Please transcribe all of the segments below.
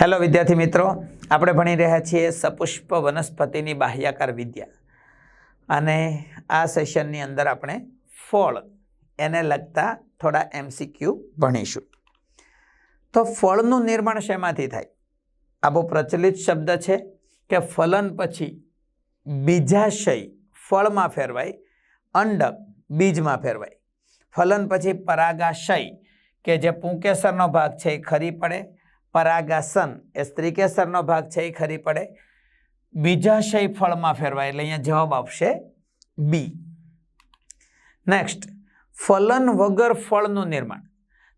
Hello વિદ્યાર્થી મિત્રો. આપણે ભણી રહ્યા છીએ સપુષ્પ વનસ્પતિની બાહ્યાકાર વિદ્યા. અને આ સેશનની અંદર આપણે ફળ, એને લગતા થોડા એમસીક્યુ ભણીશું. તો ફળનું નિર્માણ શેમાંથી થાય? આ બહુ પ્રચલિત શબ્દ છે કે ફલન પછી બીજાશય ફળમાં ફેરવાય અંડક બીજમાં ફેરવાય. ફલન પછી પરાગાશય, કે જે પુંકેસરનો ભાગ છે એ ખરી પડે પરાગાસન. એ સ્ત્રીકેસરનો ભાગ છે એ ખરી પડે. બીજાશય ફળમાં ફેરવાય એટલે અહીંયા જવાબ આવશે બી નેક્સ્ટ ફલન વગર ફળનું નિર્માણ.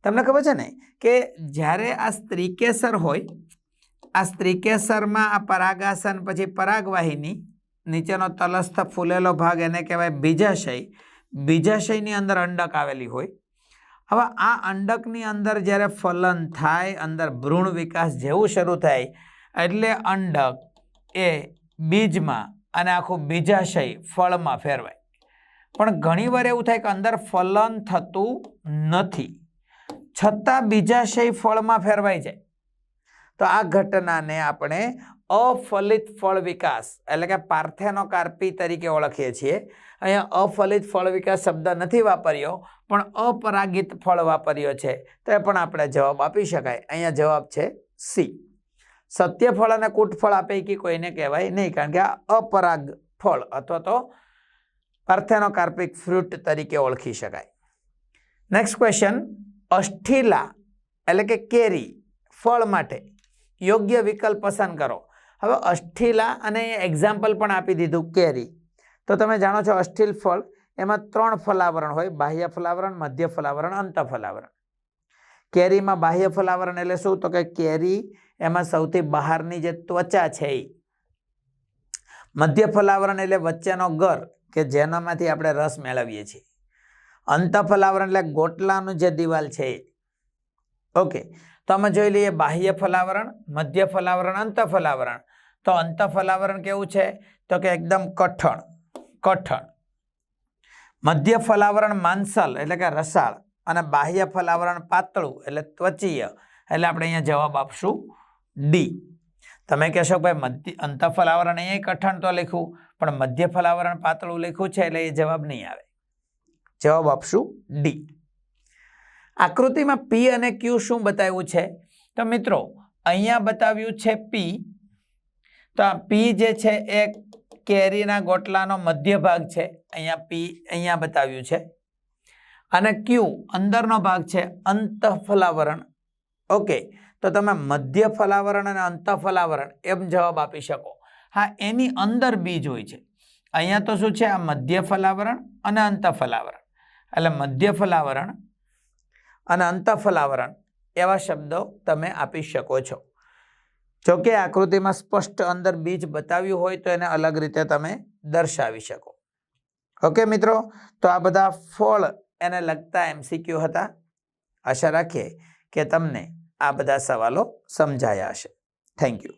તમને ખબર છે ને કે જ્યારે આ સ્ત્રીકેસર હોય, આ સ્ત્રીકેસરમાં આ પરાગાસન પછી પરાગવાહિની, નીચેનો તલસ્થ ફૂલેલો ભાગ એને કહેવાય બીજાશય બીજાશયની અંદર અંડક આવેલી હોય હવે આ અંડકની અંદર જ્યારે ફલન થાય, અંદર ભ્રૂણ વિકાસ જેવું શરૂ થાય, એટલે અંડક એ બીજમાં અને આખું બીજાશય ફળમાં ફેરવાય. પણ ઘણીવાર એવું થાય કે અંદર ફલન થતું નથી. છતાં બીજાશય ફળમાં ફેરવાઈ જાય. તો આ ઘટનાને આપણે અફલિત ફળ વિકાસ, એટલે કે પાર્થેનોકાર્પી તરીકે ઓળખીએ છીએ. અહીંયા અફલિત ફળ વિકાસ શબ્દ નથી વાપર્યો, પણ અપરાગિત ફળ વાપર્યો છે. તો એ પણ આપણે જવાબ આપી શકાય. અહીંયા જવાબ છે સી. સત્ય ફળ અને કૂટફળ આપૈકી કોઈને કહેવાય નહીં, કારણ કે આ અપરાગ ફળ અથવા તો પાર્થેનોકાર્પિક ફ્રૂટ તરીકે ઓળખી શકાય. નેક્સ્ટ ક્વેશ્ચન અષ્ઠીલા, એટલે કે કેરી, ફળ માટે યોગ્ય વિકલ્પ પસંદ કરો. હવે અષ્ઠીલા અને એક્ઝામ્પલ પણ આપી દીધું કેરી. તો તમે જાણો છો અષ્ઠીલ ફળ, એમાં ત્રણ ફલાવરણ હોય, બાહ્ય ફલાવરણ, મધ્ય ફલાવરણ, અંત ફલાવરણ. કેરીમાં બાહ્ય ફલાવરણ એટલે શું? તો કે કેરી એમાં સૌથી બહારની જે ત્વચા છે એ મધ્ય ફલાવરણ એટલે વચ્ચેનો ગર, કે જેનામાંથી આપણે રસ મેળવીએ છીએ. અંત ફલાવરણ એટલે ગોટલાનું જે દિવાલ છે એ ઓકે. તો અમે જોઈ લઈએ બાહ્ય ફલાવરણ, મધ્ય ફલાવરણ, અંત ફલાવરણ. તો અંત ફલાવરણ કેવું છે? તો કે એકદમ કઠણ કઠણ. મધ્ય ફલાવરણ માંસલ એટલે કે રસાળ અને બાહ્ય ફલાવરણ પાતળું એટલે ત્વચીય. એટલે આપણે અહીંયા જવાબ આપશું ડી તમે કહેશો ભાઈ મધ્ય અંત ફલાવરણ અહીંયા કઠણ તો લખ્યું, પણ મધ્ય ફલાવરણ પાતળું લખ્યું છે એટલે એ જવાબ નહીં આવે. જવાબ આપશું ડી આકૃતિમાં પી અને ક્યુ શું બતાવ્યું છે? તો મિત્રો, અહીંયા બતાવ્યું છે પી તો આ પી જે છે એ કેરીના ગોટલાનો મધ્ય ભાગ છે. અહીંયા પી અહીંયા બતાવ્યું છે. અને ક્યુ અંદરનો ભાગ છે અંત ફલાવરણ ઓકે તો તમે મધ્ય ફલાવરણ અને અંત ફલાવરણ એમ જવાબ આપી શકો. હા, એની અંદર બીજ હોય છે. અહીંયા તો શું છે? આ મધ્ય ફલાવરણ અને અંત ફલાવરણ એટલે મધ્ય ફલાવરણ અને અંત ફલાવરણ એવા શબ્દો તમે આપી શકો છો. જો કે આકૃતિમાં સ્પષ્ટ અંદર બીજ બતાવ્યું હોય તો એને અલગ રીતે તમે દર્શાવી શકો. ઓકે મિત્રો, તો આ બધા ફળ એને લગતા એમસીક્યુ હતા. આશા રાખીએ કે તમને આ બધા સવાલો સમજાયા હશે. Thank you.